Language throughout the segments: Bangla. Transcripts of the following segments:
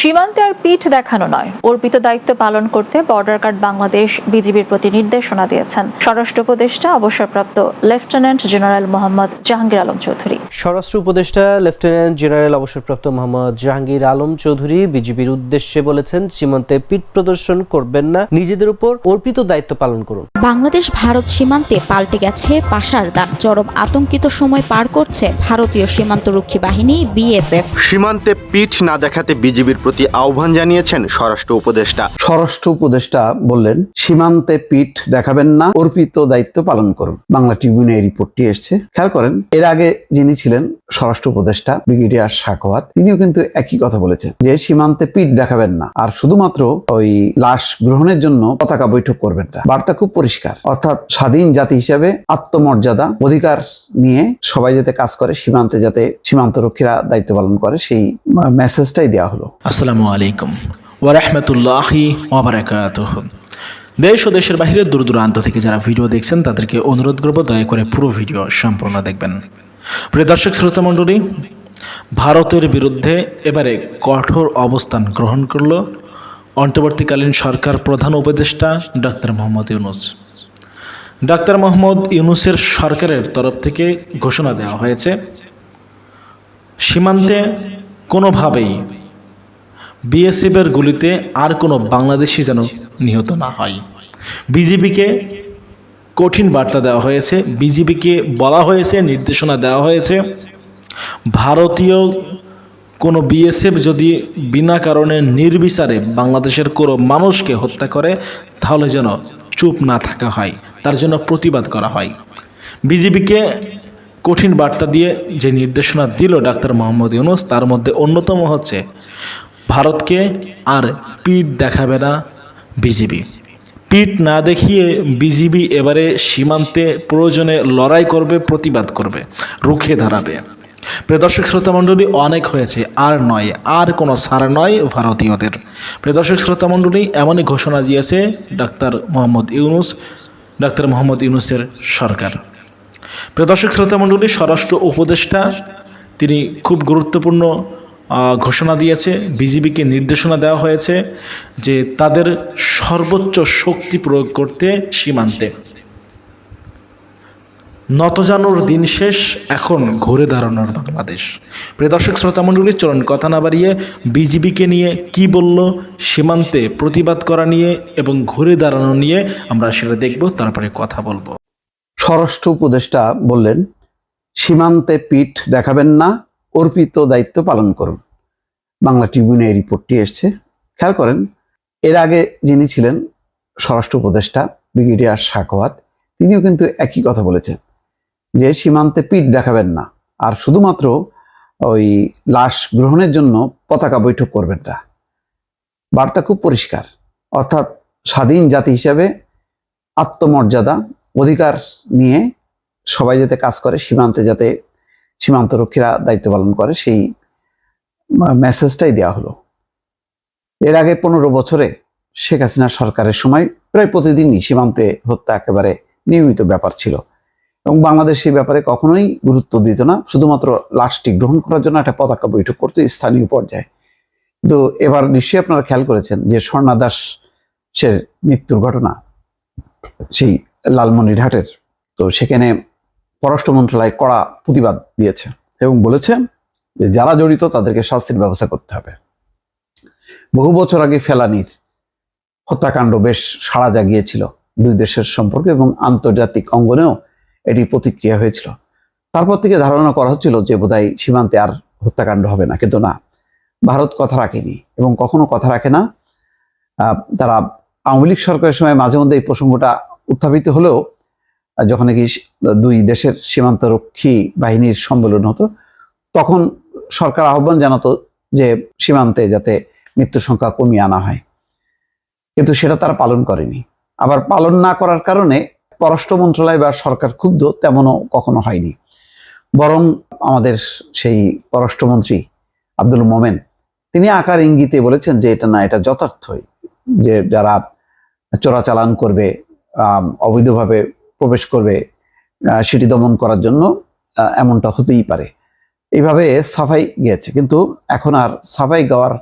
সীমান্তে আর পিঠ দেখানো নয়। অর্পিত দায়িত্ব পালন করতে বর্ডার গার্ড বাংলাদেশ বিজিবির প্রতি নির্দেশনা দিয়েছেন। স্বরাষ্ট্র উপদেষ্টা অবসরপ্রাপ্ত লেফটেন্যান্ট জেনারেল মোহাম্মদ জাহাঙ্গীর আলম চৌধুরী। স্বরাষ্ট্র উপদেষ্টা লেফটেন্যান্ট জেনারেল অবসরপ্রাপ্ত মোহাম্মদ জাহাঙ্গীর আলম চৌধুরী বিজিবির উদ্দেশ্যে বলেছেন সীমান্তে পিঠ প্রদর্শন করবেন না। নিজেদের উপর অর্পিত দায়িত্ব পালন করুন। বাংলাদেশ ভারত সীমান্তে পাল্টে গেছে পাশার দান চরম আতঙ্কিত সময় পার করছে ভারতীয় সীমান্তরক্ষী বাহিনী বিএসএফ। সীমান্তে পিঠ না দেখাতে বিজিবির প্রতি আহ্বান জানিয়েছেন স্বরাষ্ট্র উপদেষ্টা। স্বরাষ্ট্র উপদেষ্টা বললেন সীমান্তে পিঠ দেখাবেন না অর্পিত দায়িত্ব পালন করুন। বাংলা ট্রিবিউনে এই রিপোর্টটি এসছে। খেয়াল করেন এর আগে যিনি ছিলেন স্বরাষ্ট্র উপদেষ্টা ব্রিগেডিয়ার সাকওয়াত তিনিও কিন্তু একই কথা বলেছেন যে সীমান্তে পিঠ দেখাবেন না। আর শুধুমাত্র ওই লাশ গ্রহণের জন্য পতাকা বৈঠক করবেন না। বার্তা খুব পরিষ্কার। অর্থাৎ স্বাধীন জাতি হিসেবে আত্মমর্যাদা অধিকার নিয়ে সবাই যাতে কাজ করে সীমান্তে যাতে সীমান্ত রক্ষীরা দায়িত্ব পালন করে সেই মেসেজটাই দেওয়া হলো। আসসালামু আলাইকুম ওরহমতুল্লাহি ওবরাকাতুহ দেশ ও দেশের বাইরে দূর দূরান্ত থেকে যারা ভিডিও দেখছেন, তাদেরকে অনুরোধ করব দয়া করে পুরো ভিডিও সম্পূর্ণ দেখবেন। প্রিয় দর্শক, শ্রোতা মণ্ডলী, ভারতের বিরুদ্ধে এবারে কঠোর অবস্থান গ্রহণ করল অন্তর্বর্তীকালীন সরকার প্রধান উপদেষ্টা ডাক্তার মোহাম্মদ ইউনুস। ডাক্তার মোহাম্মদ ইউনুসের সরকারের তরফ থেকে ঘোষণা দেওয়া হয়েছে, সীমান্তে কোনোভাবেই বিএসএফের গুলিতে আর কোনো বাংলাদেশি যেন নিহত না হয়। বিজেপিকে কঠিন বার্তা দেওয়া হয়েছে। বিজেপিকে বলা হয়েছে, নির্দেশনা দেওয়া হয়েছে। ভারতীয় কোনো বিএসএফ যদি বিনা কারণে নির্বিচারে বাংলাদেশের কোনো মানুষকে হত্যা করে, তাহলে যেন চুপ না থাকা হয়। তার জন্য প্রতিবাদ করা হয়। বিজেপিকে কঠিন বার্তা দিয়ে যে নির্দেশনা দিল ডাক্তার মোহাম্মদ ইউনুস, তার মধ্যে অন্যতম হচ্ছে ভারতকে আর পিঠ দেখাবে না বিজিবি। পিঠ না দেখিয়ে বিজিবি এবারে সীমান্তে প্রয়োজনে লড়াই করবে, প্রতিবাদ করবে, রুখে দাঁড়াবে। প্রিয় দর্শক, শ্রোতা মণ্ডলী, অনেক হয়েছে, আর নয়, আর কোনো সার নয় ভারতীয়দের। প্রিয় দর্শক, শ্রোতা মণ্ডলী, এমনই ঘোষণা দিয়েছে ডাক্তার মোহাম্মদ ইউনুস, ডাক্তার মোহাম্মদ ইউনুসের সরকার। প্রিয় দর্শক, শ্রোতা মণ্ডলী, স্বরাষ্ট্র উপদেষ্টা, তিনি খুব গুরুত্বপূর্ণ ঘোষণা দিয়েছে, বিজিবিকে নির্দেশনা দেওয়া হয়েছে যে তাদের সর্বোচ্চ শক্তি প্রয়োগ করতে সীমান্তে। নতজানুর দিন শেষ, এখন ঘুরে দাঁড়ানোর বাংলাদেশ। প্রিয় দর্শক শ্রোতা মণ্ডলী চলুন কথা না বাড়িয়ে বিজিবিকে নিয়ে কি বলল, সীমান্তে প্রতিবাদ করা নিয়ে এবং ঘুরে দাঁড়ানো নিয়ে আমরা সেটা দেখব, তারপরে কথা বলব। স্বরাষ্ট্র উপদেষ্টা বললেন, সীমান্তে পিঠ দেখাবেন না অর্পিত দায়িত্ব পালন করুন। বাংলা ট্রিবিউনে এই রিপোর্টটি এসছে। খেয়াল করেন, এর আগে যিনি ছিলেন স্বরাষ্ট্র উপদেষ্টা ব্রিগেডিয়ার সাকওয়াত তিনিও কিন্তু একই কথা বলেছেন যে সীমান্তে পিঠ দেখাবেন না আর শুধুমাত্র ওই লাশ গ্রহণের জন্য পতাকা বৈঠক করবেন না। বার্তা খুব পরিষ্কার, অর্থাৎ স্বাধীন জাতি হিসাবে আত্মমর্যাদা, অধিকার নিয়ে সবাই যাতে কাজ করে, সীমান্তে যাতে সীমান্ত রক্ষীরা দায়িত্ব পালন করে, সেই মেসেজটাই দেওয়া হলো। এর আগে পনেরো বছরে শেখ হাসিনা সরকারের সময় প্রায় প্রতিদিনই সীমান্তে হত্যা একেবারে নিয়মিত ব্যাপার ছিল। এবং বাংলাদেশ সেই ব্যাপারে কখনোই গুরুত্ব দিত না, শুধুমাত্র লাশটি গ্রহণ করার জন্য একটা পতাকা বৈঠক করতো স্থানীয় পর্যায়ে। কিন্তু এবার নিশ্চয়ই আপনারা খেয়াল করেছেন যে স্বর্ণা দাসের মৃত্যুর ঘটনা, সেই লালমনিরহাটের। তো সেখানে পররাষ্ট্র মন্ত্রণালয় কড়া প্রতিবাদ দিয়েছে এবং বলেছে যে যারা জড়িত তাদেরকে শাস্তির ব্যবস্থা করতে হবে। বহু বছর আগে ফেলানির হত্যাকাণ্ড বেশ সাড়া জাগিয়েছিল দুই দেশের সম্পর্কে এবং আন্তর্জাতিক অঙ্গনেও এটি প্রতিক্রিয়া হয়েছিল। তারপর থেকে ধারণা করা হচ্ছিল যে বোধহয় সীমান্তে আর হত্যাকাণ্ড হবে না, কিন্তু না, ভারত কথা রাখেনি এবং কখনো কথা রাখে না। তারা আওয়ামী লীগ সরকারের সময় মাঝে মধ্যে এই প্রসঙ্গটা উত্থাপিত হলেও যখন নাকি দুই দেশের সীমান্তরক্ষী বাহিনীর সম্মেলন হতো, তখন সরকার আহ্বান জানাতো যে সীমান্তে যাতে মৃত্যুর সংখ্যা কমিয়ে আনা হয়। কিন্তু সেটা তারা পালন করেনি। আবার পালন না করার কারণে পররাষ্ট্র মন্ত্রণালয় বা সরকার ক্ষুব্ধ তেমনও কখনো হয়নি। বরং আমাদের সেই পররাষ্ট্রমন্ত্রী আব্দুল মোমেন, তিনি আকার ইঙ্গিতে বলেছেন যে এটা না, এটা যথার্থই যে যারা চোরাচালান করবে অবৈধভাবে প্রবেশ করবে সেটি দমন করার জন্য এমনটা হতেই পারে। এইভাবে সাফাই গিয়েছে, কিন্তু এখন আর সাফাই গাওয়ার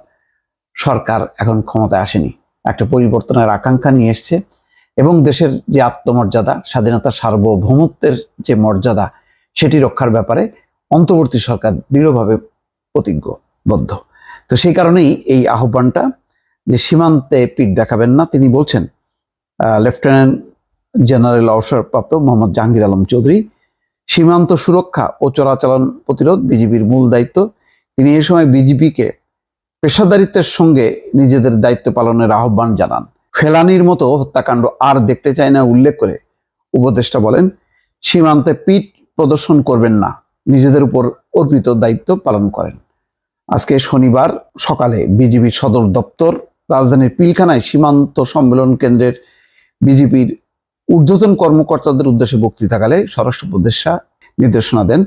সরকার এখন ক্ষমতায় আসেনি। একটা পরিবর্তনের আকাঙ্ক্ষা নিয়ে এসছে এবং দেশের যে আত্মমর্যাদা স্বাধীনতা সার্বভৌমত্বের যে মর্যাদা, সেটি রক্ষার ব্যাপারে অন্তর্বর্তী সরকার দৃঢ়ভাবে প্রতিজ্ঞবদ্ধ। তো সেই কারণেই এই আহ্বানটা যে সীমান্তে পিঠ দেখাবেন না, তিনি বলছেন লেফটেন্যান্ট জেনারেল অবসরপ্রাপ্ত মোহাম্মদ জাহাঙ্গীর আলম চৌধুরী, সীমান্ত সুরক্ষা ও চোরাচালান প্রতিরোধ বিজিবির মূল দায়িত্ব। তিনি এই সময় বিজিবিকে পেশাদারিত্বের সঙ্গে নিজেদের দায়িত্ব পালনের আহ্বান জানান। ফেলানির মতো হত্যাকাণ্ড আর দেখতে চায় না উল্লেখ করে উপদেষ্টা বলেন, সীমান্তে পিঠ প্রদর্শন করবেন না, নিজেদের উপর অর্পিত দায়িত্ব পালন করেন। আজকে শনিবার সকালে বিজিবির সদর দপ্তর রাজধানীর পিলখানায় সীমান্ত সম্মেলন কেন্দ্রের বিজেপির ঊর্ধ্বতন কর্মকর্তাদের উদ্দেশ্যে বক্তৃতাকালে স্বরাষ্ট্র উপদেষ্টা নির্দেশনা দেন।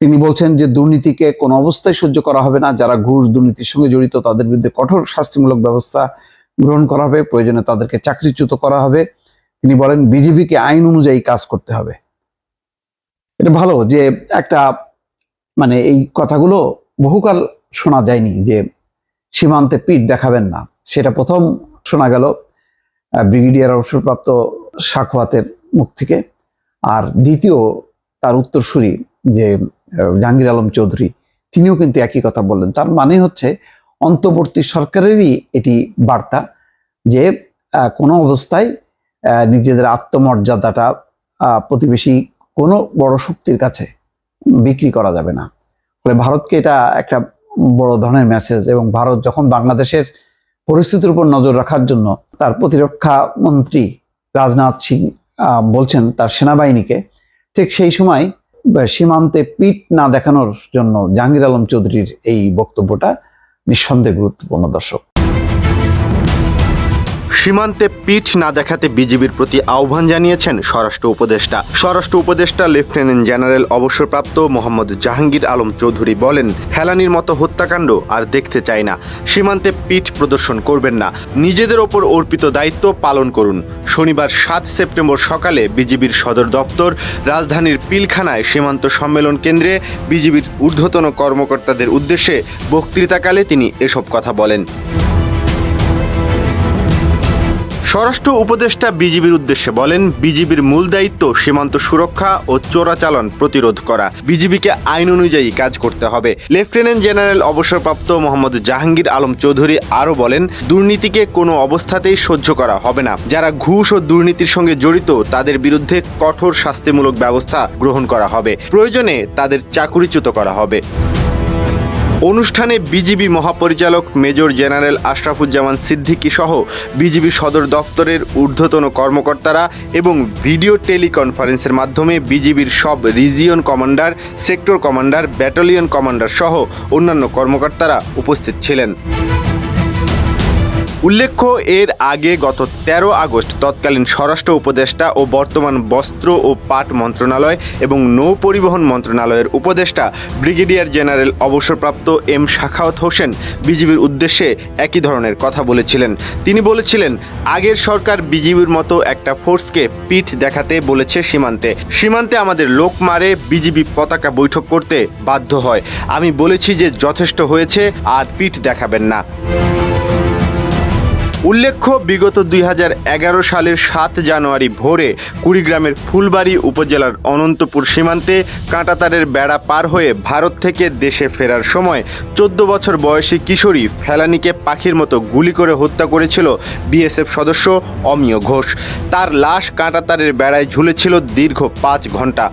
তিনি বলছেন যে দুর্নীতিকে কোনো অবস্থায় সহ্য করা হবে না। যারা ঘুষ দুর্নীতির সঙ্গে জড়িত, তাদের বিরুদ্ধে কঠোর শাস্তিমূলক ব্যবস্থা গ্রহণ করা হবে। প্রয়োজনে তাদেরকে চাকরিচ্যুত করা হবে। তিনি বলেন বিজেপিকে আইন অনুযায়ী কাজ করতে হবে। এটা ভালো যে একটা মানে এই কথাগুলো বহুকাল শোনা যায়নি যে সীমান্তে পিঠ দেখাবেন না। সেটা প্রথম শোনা গেল। ব্রিগেডিয়ার অবসরপ্রাপ্ত সাখওয়াতের মুখ থেকে। আর দ্বিতীয় তার উত্তরসূরি যে জাহাঙ্গীর আলম চৌধুরী, তিনিও কিন্তু একই কথা বললেন। তার মানে হচ্ছে অন্তর্বর্তী সরকারেরই এটি বার্তা যে কোনো অবস্থায় নিজেদের আত্মমর্যাদাটা প্রতিবেশী কোনো বড় শক্তির কাছে বিক্রি করা যাবে না। ফলে ভারতকে এটা একটা বড় ধরনের মেসেজ এবং ভারত যখন বাংলাদেশের পরিস্থিতির উপর নজর রাখার জন্য তার প্রতিরক্ষা মন্ত্রী রাজনাথ সিং বলছেন তার সেনাবাহিনীকে। ঠিক সেই সময় সীমান্তে পিঠ না দেখানোর জন্য জাহাঙ্গীর আলম চৌধুরীর এই বক্তব্যটা নিঃসন্দেহে গুরুত্বপূর্ণ দর্শক। সীমান্তে পিঠ না দেখাতে বিজিবির প্রতি আহ্বান জানিয়েছেন স্বরাষ্ট্র উপদেষ্টা। স্বরাষ্ট্র উপদেষ্টা, লেফটেন্যান্ট জেনারেল অবসরপ্রাপ্ত মোহাম্মদ জাহাঙ্গীর আলম চৌধুরী বলেন, হেলানির মতো হত্যাকাণ্ড আর দেখতে চাই না। সীমান্তে পিঠ প্রদর্শন করবেন না। নিজেদের ওপর অর্পিত দায়িত্ব পালন করুন। শনিবার সাত সেপ্টেম্বর সকালে বিজিবির সদর দপ্তর রাজধানীর পিলখানায় সীমান্ত সম্মেলন কেন্দ্রে বিজিবির ঊর্ধ্বতন কর্মকর্তাদের উদ্দেশ্যে বক্তৃতাকালে তিনি এসব কথা বলেন। স্বরাষ্ট্র উপদেষ্টা বিজিবির উদ্দেশ্যে বলেন, বিজিবির মূল দায়িত্ব সীমান্ত সুরক্ষা ও চোরাচালান প্রতিরোধ করা। বিজিবিকে আইন অনুযায়ী কাজ করতে হবে। লেফটেন্যান্ট জেনারেল অবসরপ্রাপ্ত মোহাম্মদ জাহাঙ্গীর আলম চৌধুরী আরও বলেন, দুর্নীতিকে কোনো অবস্থাতেই সহ্য করা হবে না। যারা ঘুষ ও দুর্নীতির সঙ্গে জড়িত, তাদের বিরুদ্ধে কঠোর শাস্তিমূলক ব্যবস্থা গ্রহণ করা হবে। প্রয়োজনে তাদের চাকুরিচ্যুত করা হবে। অনুষ্ঠানে বিজিবি মহাপরিচালক মেজর জেনারেল আশরাফুজ্জামান সিদ্দিকী সহ বিজিবি সদর দপ্তরের ঊর্ধ্বতন কর্মকর্তারা এবং ভিডিও টেলিকনফারেন্সের মাধ্যমে বিজিবির সব region commander, sector commander, battalion commander সহ অন্যান্য কর্মকর্তারা উপস্থিত ছিলেন। উল্লেখ্য, এর আগে গত তেরো আগস্ট তৎকালীন স্বরাষ্ট্র উপদেষ্টা ও বর্তমান বস্ত্র ও পাট মন্ত্রণালয় এবং নৌ পরিবহন মন্ত্রণালয়ের উপদেষ্টা ব্রিগেডিয়ার জেনারেল অবসরপ্রাপ্ত এম শাখাওয়াত হোসেন বিজিবির উদ্দেশ্যে একই ধরনের কথা বলেছিলেন। তিনি বলেছিলেন, আগের সরকার বিজিবির মতো একটা ফোর্সকে পিঠ দেখাতে বলেছে সীমান্তে। সীমান্তে আমাদের লোক মারে, বিজিবি পতাকা বৈঠক করতে বাধ্য হয়। আমি বলেছি যে যথেষ্ট হয়েছে, আর পিঠ দেখাবেন না। উল্লেখ্য, বিগত দুই হাজার এগারো সালের সাত জানুয়ারি ভোরে কুড়িগ্রামের ফুলবাড়ি উপজেলার অনন্তপুর সীমান্তে কাঁটাতারের বেড়া পার হয়ে ভারত থেকে দেশে ফেরার সময় চোদ্দ বছর বয়সী কিশোরী ফেলানিকে পাখির মতো গুলি করে হত্যা করেছিল বিএসএফ সদস্য অমিয় ঘোষ। তার লাশ কাঁটাতারের বেড়ায় ঝুলেছিল দীর্ঘ পাঁচ ঘণ্টা।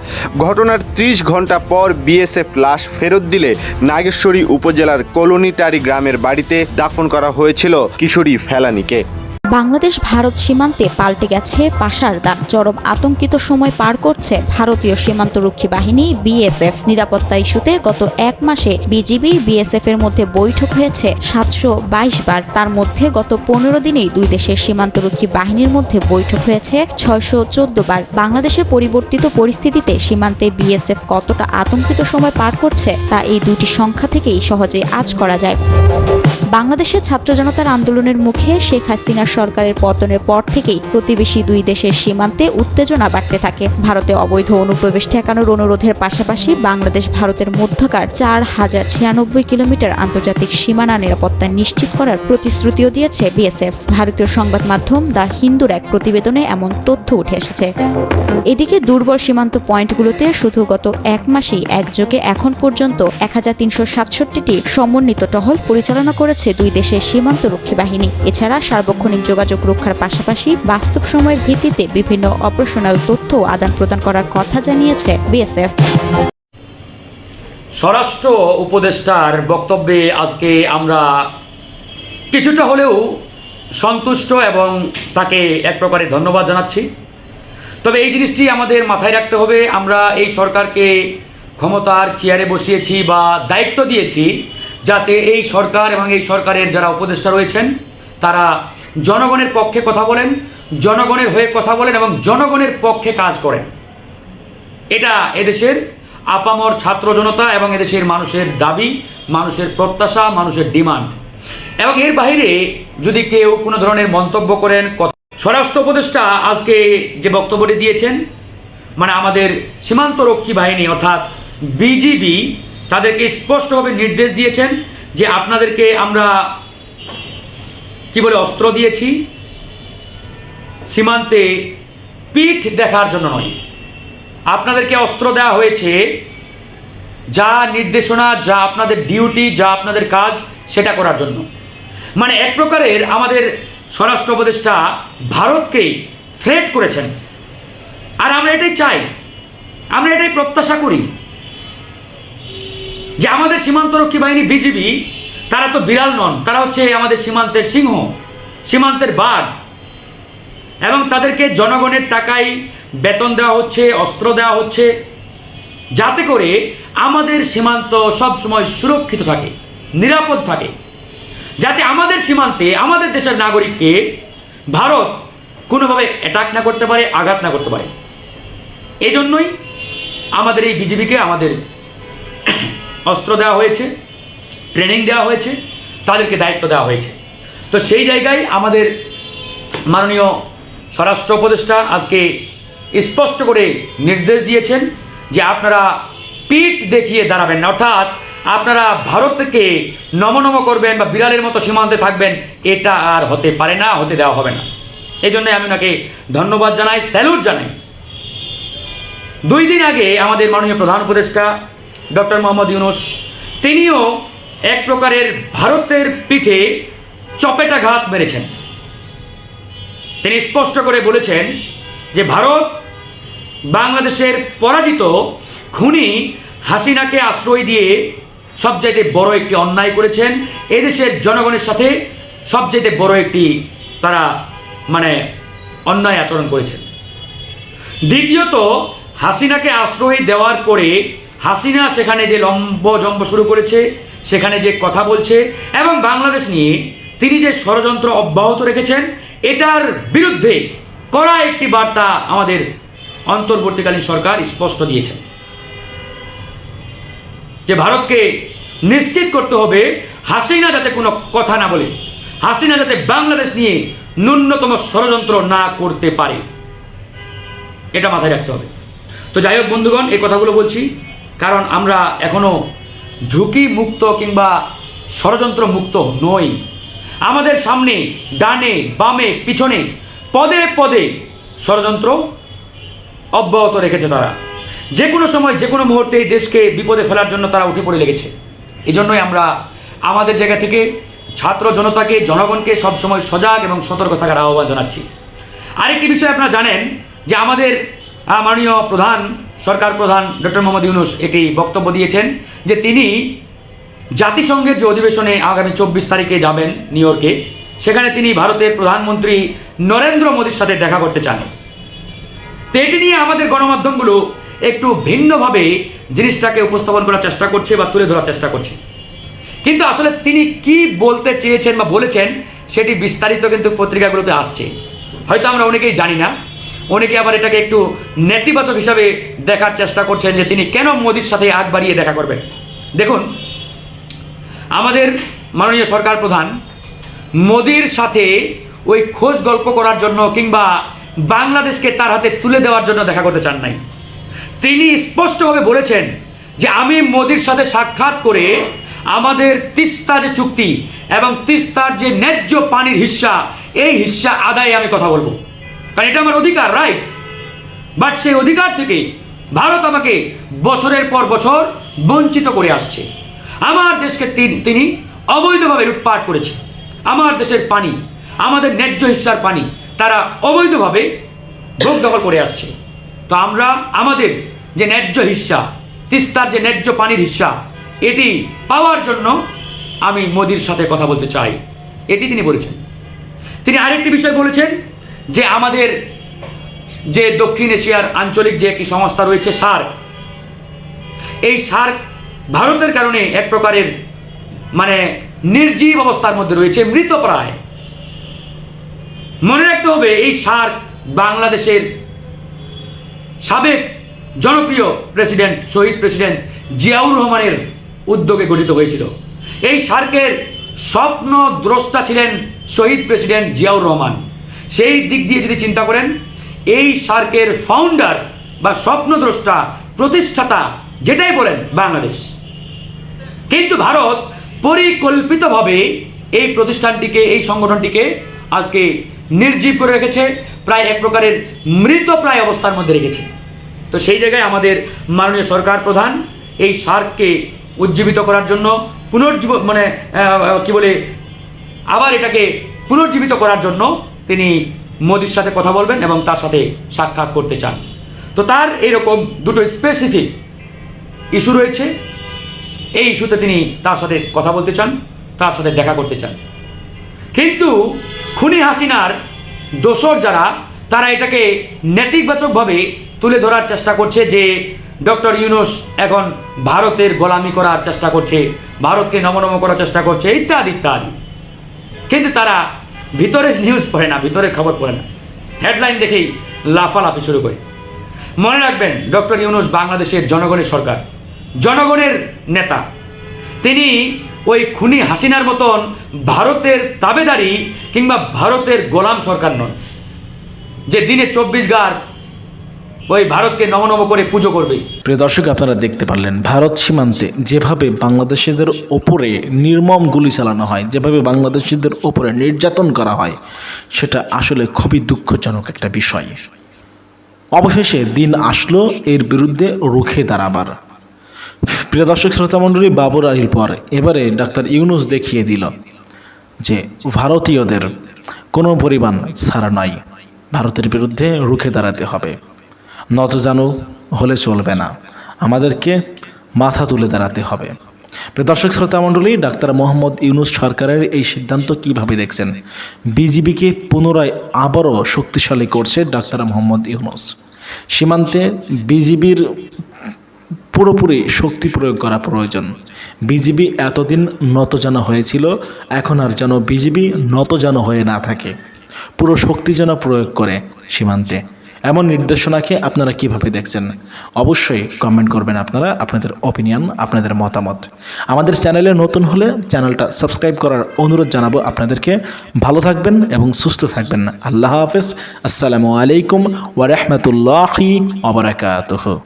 ঘটনার ত্রিশ ঘণ্টা পর বিএসএফ লাশ ফেরত দিলে নাগেশ্বরী উপজেলার কলোনিটারি গ্রামের বাড়িতে দাফন করা হয়েছিল কিশোরী ফেলানিকে বাংলাদেশ ভারত সীমান্তে পাল্টে গেছে পাশার দান চরম আতঙ্কিত সময় পার করছে ভারতীয় সীমান্তরক্ষী বাহিনী, বিএসএফ। নিরাপত্তা ইস্যুতে গত এক মাসে বিজিবি, বিএসএফ এর মধ্যে বৈঠক হয়েছে সাতশো বাইশ বার। তার মধ্যে গত পনেরো দিনেই দুই দেশের সীমান্তরক্ষী বাহিনীর মধ্যে বৈঠক হয়েছে ছয়শো চোদ্দ বার। বাংলাদেশের পরিবর্তিত পরিস্থিতিতে সীমান্তে বিএসএফ কতটা আতঙ্কিত সময় পার করছে তা এই দুটি সংখ্যা থেকেই সহজে আজ করা যায়। বাংলাদেশের ছাত্র জনতার আন্দোলনের মুখে শেখ হাসিনা সরকারের পতনের পর থেকেই প্রতিবেশী দুই দেশের সীমান্তে উত্তেজনা বাড়তে থাকে। ভারতে অবৈধ অনুপ্রবেশ ঠেকানোর অনুরোধের পাশাপাশি বাংলাদেশ ভারতের মধ্যকার চার হাজার ছিয়ানব্বই কিলোমিটার আন্তর্জাতিক সীমানা নিরাপত্তা নিশ্চিত করার প্রতিশ্রুতিও দিয়েছে বিএসএফ। ভারতীয় সংবাদ মাধ্যম দ্য হিন্দুর এক প্রতিবেদনে এমন তথ্য উঠে এসেছে। এদিকে দুর্বল সীমান্ত পয়েন্টগুলোতে শুধু গত এক মাসেই একযোগে এখন পর্যন্ত এক হাজার তিনশো সাতষট্টিটি সমন্বিত টহল পরিচালনা করেছে দুই দেশের সীমান্ত রক্ষী বাহিনী। এছাড়া সার্বক্ষণিক যোগাযোগ রক্ষার পাশাপাশি বাস্তব সময়ের ভিত্তিতে বিভিন্ন অপারেশনাল তথ্য আদান প্রদান করার কথা জানিয়েছে বিএসএফ। স্বরাষ্ট্র উপদেষ্টার বক্তব্যে আজকে আমরা কিছুটা হলেও সন্তুষ্ট এবং তাকে এক প্রকারে ধন্যবাদ জানাচ্ছি। তবে এই জিনিসটি আমাদের মাথায় রাখতে হবে, আমরা এই সরকারকে ক্ষমতার চেয়ারে বসিয়েছি বা দায়িত্ব দিয়েছি যাতে এই সরকার এবং এই সরকারের যারা উপদেষ্টা রয়েছেন, তারা জনগণের পক্ষে কথা বলেন, জনগণের হয়ে কথা বলেন এবং জনগণের পক্ষে কাজ করেন। এটা এদেশের আপামর ছাত্র জনতা এবং এদেশের মানুষের দাবি, মানুষের প্রত্যাশা, মানুষের ডিমান্ড। এবং এর বাইরে যদি কেউ কোনো ধরনের মন্তব্য করেন স্বরাষ্ট্র উপদেষ্টা আজকে যে বক্তব্যটি দিয়েছেন মানে আমাদের সীমান্তরক্ষী বাহিনী অর্থাৎ বিজিবি তাদেরকে স্পষ্টভাবে নির্দেশ দিয়েছেন যে আপনাদেরকে আমরা কি বলে অস্ত্র দিয়েছি, সীমান্তে পিঠ দেখার জন্য নয়। আপনাদেরকে অস্ত্র দেওয়া হয়েছে, যা নির্দেশনা, যা আপনাদের ডিউটি, যা আপনাদের কাজ, সেটা করার জন্য। মানে এক প্রকারের আমাদের স্বরাষ্ট্র উপদেষ্টা ভারতকে থ্রেট করেছেন। আর আমরা এটাই চাই, আমরা এটাই প্রত্যাশা করি। যে আমাদের সীমান্তরক্ষী বাহিনী বিজিবি, তারা তো বিড়াল নন, তারা হচ্ছে আমাদের সীমান্তের সিংহ, সীমান্তের বাঘ। এবং তাদেরকে জনগণের টাকায় বেতন দেওয়া হচ্ছে, অস্ত্র দেওয়া হচ্ছে, যাতে করে আমাদের সীমান্ত সবসময় সুরক্ষিত থাকে, নিরাপদ থাকে। যাতে আমাদের সীমান্তে আমাদের দেশের নাগরিককে ভারত কোনোভাবে অ্যাটাক না করতে পারে, আঘাত না করতে পারে। এজন্যই আমাদের এই বিজেপিকে আমাদের অস্ত্র দেওয়া হয়েছে ট্রেনিং দেওয়া হয়েছে, তাদেরকে দায়িত্ব দেওয়া হয়েছে। তো সেই জায়গায় আমাদের মাননীয় স্বরাষ্ট্র উপদেষ্টা আজকে স্পষ্ট করে নির্দেশ দিয়েছেন যে আপনারা পিঠ দেখিয়ে দাঁড়াবেন না। অর্থাৎ আপনারা ভারত থেকে নমনম করবেন বা বিড়ালের মতো সীমান্তে থাকবেন, এটা আর হতে পারে না, হতে দেওয়া হবে না। এই জন্য আমি ওনাকে ধন্যবাদ জানাই, স্যালুট জানাই। দুই দিন আগে আমাদের মাননীয় প্রধান উপদেষ্টা ডক্টর মোহাম্মদ ইউনুস, তিনিও এক প্রকারের ভারতের পিঠে চপেটাঘাত মেরেছেন। তিনি স্পষ্ট করে বলেছেন যে ভারত বাংলাদেশের পরাজিত খুনি হাসিনাকে আশ্রয় দিয়ে সবচাইতে বড় একটি অন্যায় করেছেন। এদেশের জনগণের সাথে সবচাইতে বড় একটি তারা মানে অন্যায় আচরণ করেছেন। দ্বিতীয়ত, হাসিনাকে আশ্রয় দেওয়ার পরে হাসিনা সেখানে যে লম্ব জম্ব শুরু করেছে, সেখানে যে কথা বলছে, এবং বাংলাদেশ নিয়ে তিনি যে ষড়যন্ত্র অব্যাহত রেখেছেন, এটার বিরুদ্ধে করা একটি বার্তা আমাদের অন্তর্বর্তীকালীন সরকার স্পষ্ট দিয়েছেন। যে ভারতকে নিশ্চিত করতে হবে হাসিনা যাতে কোনো কথা না বলে, হাসিনা যাতে বাংলাদেশ নিয়ে ন্যূনতম ষড়যন্ত্র না করতে পারে। এটা মাথায় রাখতে হবে। তো যাই হোক বন্ধুগণ, এই কথাগুলো বলছি। কারণ আমরা এখনও ঝুঁকি মুক্ত কিংবা ষড়যন্ত্র মুক্ত নই। আমাদের সামনে ডানে, বামে, পিছনে, পদে পদে ষড়যন্ত্র অব্যাহত রেখেছে তারা। যে কোনো সময়, যে কোনো মুহূর্তে এই দেশকে বিপদে ফেলার জন্য তারা উঠে পড়ে লেগেছে। এই জন্যই আমরা আমাদের জায়গা থেকে ছাত্র জনতাকে, জনগণকে সবসময় সজাগ এবং সতর্ক থাকার আহ্বান জানাচ্ছি। আরেকটি বিষয় আপনারা জানেন যে আমাদের মাননীয় প্রধান, সরকার প্রধান ডক্টর মোহাম্মদ ইউনুস এটি বক্তব্য দিয়েছেন যে তিনি জাতিসংঘের যে অধিবেশনে আগামী চব্বিশ তারিখে যাবেন নিউ ইয়র্কে, সেখানে তিনি ভারতের প্রধানমন্ত্রী নরেন্দ্র মোদীর সাথে দেখা করতে চান। তো এটি নিয়ে আমাদের গণমাধ্যমগুলো একটু ভিন্নভাবে জিনিসটাকে উপস্থাপন করার চেষ্টা করছে বা তুলে ধরার চেষ্টা করছে। কিন্তু আসলে তিনি কি বলতে চেয়েছেন বা বলেছেন, সেটি বিস্তারিত কিন্তু পত্রিকাগুলোতে আসছে। হয়তো আমরা অনেকেই জানি না। অনেকে আবার এটাকে একটু নেতিবাচক হিসাবে দেখার চেষ্টা করছেন যে তিনি কেন মোদির সাথে আগ বাড়িয়ে দেখা করবেন। দেখুন, আমাদের মাননীয় সরকার প্রধান মোদির সাথে ওই খোঁজ গল্প করার জন্য কিংবা বাংলাদেশকে তার হাতে তুলে দেওয়ার জন্য দেখা করতে চান নাই। তিনি স্পষ্টভাবে বলেছেন যে আমি মোদির সাথে সাক্ষাৎ করে আমাদের তিস্তা যে চুক্তি এবং তিস্তার যে ন্যায্য পানির হিস্সা, এই হিস্সা আদায়ে আমি কথা বলব। কারণ এটা আমার অধিকার রাইট বাট সেই অধিকার থেকে ভারত আমাকে বছরের পর বছর বঞ্চিত করে আসছে। আমার দেশকে তিন- অবৈধভাবে লুটপাট করেছে। আমার দেশের পানি, আমাদের ন্যায্য হিস্সার পানি, তারা অবৈধভাবে ভোগ দখল করে আসছে। তো আমরা, আমাদের যে ন্যায্য হিস্সা তিস্তার যে ন্যায্য পানির হিস্সা এটি পাওয়ার জন্য আমি মোদির সাথে কথা বলতে চাই। এটি তিনি বলেছেন। তিনি আরেকটি বিষয় বলেছেন যে আমাদের যে দক্ষিণ এশিয়ার আঞ্চলিক যে একটি সংস্থা রয়েছে সার্ক, এই সার্ক ভারতের কারণে এক প্রকারের মানে নির্জীব অবস্থার মধ্যে রয়েছে মৃতপ্রায় মনে রাখতে হবে, এই সার্ক বাংলাদেশের সাবেক জনপ্রিয় প্রেসিডেন্ট, শহীদ প্রেসিডেন্ট জিয়াউর রহমানের উদ্যোগে গঠিত হয়েছিল। এই সার্কের স্বপ্ন দ্রষ্টা ছিলেন শহীদ প্রেসিডেন্ট জিয়াউর রহমান। সেই দিক দিয়ে যদি চিন্তা করেন, এই সার্কের ফাউন্ডার বা স্বপ্নদ্রষ্টা, প্রতিষ্ঠাতা যেটাই বলেন, বাংলাদেশ। কিন্তু ভারত পরিকল্পিতভাবে এই প্রতিষ্ঠানটিকে, এই সংগঠনটিকে আজকে নির্জীব করে রেখেছে, প্রায় এক প্রকারের মৃতপ্রায় অবস্থার মধ্যে রেখেছে। তো সেই জায়গায় আমাদের মাননীয় সরকার প্রধান এই সার্ককে উজ্জীবিত করার জন্য পুনর্জীব মানে কি বলে, আবার এটাকে পুনর্জীবিত করার জন্য তিনি মোদির সাথে কথা বলবেন এবং তার সাথে সাক্ষাৎ করতে চান। তো তার এরকম দুটো স্পেসিফিক ইস্যু রয়েছে। এই ইস্যুতে তিনি তার সাথে কথা বলতে চান, তার সাথে দেখা করতে চান। কিন্তু খুনি হাসিনার দোসর যারা, তারা এটাকে নেতিবাচকভাবে তুলে ধরার চেষ্টা করছে যে ডক্টর ইউনুস এখন ভারতের গোলামি করার চেষ্টা করছে, ভারতকে নমনম করার চেষ্টা করছে, ইত্যাদি ইত্যাদি। কিন্তু তারা ভিতরের নিউজ পড়ে না, ভিতরের খবর পড়ে না। হেডলাইন দেখেই লাফালাফি শুরু করে। মনে রাখবেন, ডক্টর ইউনুস বাংলাদেশের জনগণের সরকার, জনগণের নেতা। তিনি ওই খুনি হাসিনার মতন ভারতের তাবেদারি কিংবা ভারতের গোলাম সরকার নন। যে দিনে চব্বিশ গার ওই ভারতকে নমনম করে পুজো করবে। প্রিয় দর্শক, আপনারা দেখতে পারলেন, ভারত সীমান্তে যেভাবে বাংলাদেশিদের ওপরে নির্মম গুলি চালানো হয়, যেভাবে বাংলাদেশিদের ওপরে নির্যাতন করা হয়, সেটা আসলে খুবই দুঃখজনক একটা বিষয়। অবশেষে দিন আসলো, এর বিরুদ্ধে রুখে দাঁড়াবার। প্রিয় দর্শক শ্রোতা মণ্ডলী বাবর আলীর পর এবারে ডাক্তার ইউনুস দেখিয়ে দিল যে ভারতীয়দের কোনো পরিমাণ ছাড়া নয়, ভারতের বিরুদ্ধে রুখে দাঁড়াতে হবে। নত জানো হলে চলবে না। আমাদেরকে মাথা তুলে দাঁড়াতে হবে। দর্শক, শ্রোতা মণ্ডলী, ডাক্তার মোহাম্মদ ইউনুস সরকারের এই সিদ্ধান্ত কীভাবে দেখছেন? বিজিবিকে পুনরায় আবারও শক্তিশালী করছে ডাক্তার মোহাম্মদ ইউনুস। সীমান্তে বিজিবির পুরোপুরি শক্তি প্রয়োগ করা প্রয়োজন। বিজিবি এতদিন নত যেন হয়েছিল, এখন আর যেন বিজিবি নত যেন হয়ে না থাকে। পুরো শক্তি যেন প্রয়োগ করে সীমান্তে। এমন নির্দেশনাকে আপনারা কীভাবে দেখছেন? অবশ্যই কমেন্ট করবেন আপনারা আপনাদের অপিনিয়ন আপনাদের মতামত। আমাদের চ্যানেলে নতুন হলে চ্যানেলটা সাবস্ক্রাইব করার অনুরোধ জানাব আপনাদেরকে। ভালো থাকবেন এবং সুস্থ থাকবেন। আল্লাহ হাফেজ। আসসালামু আলাইকুম ওয়া রাহমাতুল্লাহি ওয়া বারাকাতুহু।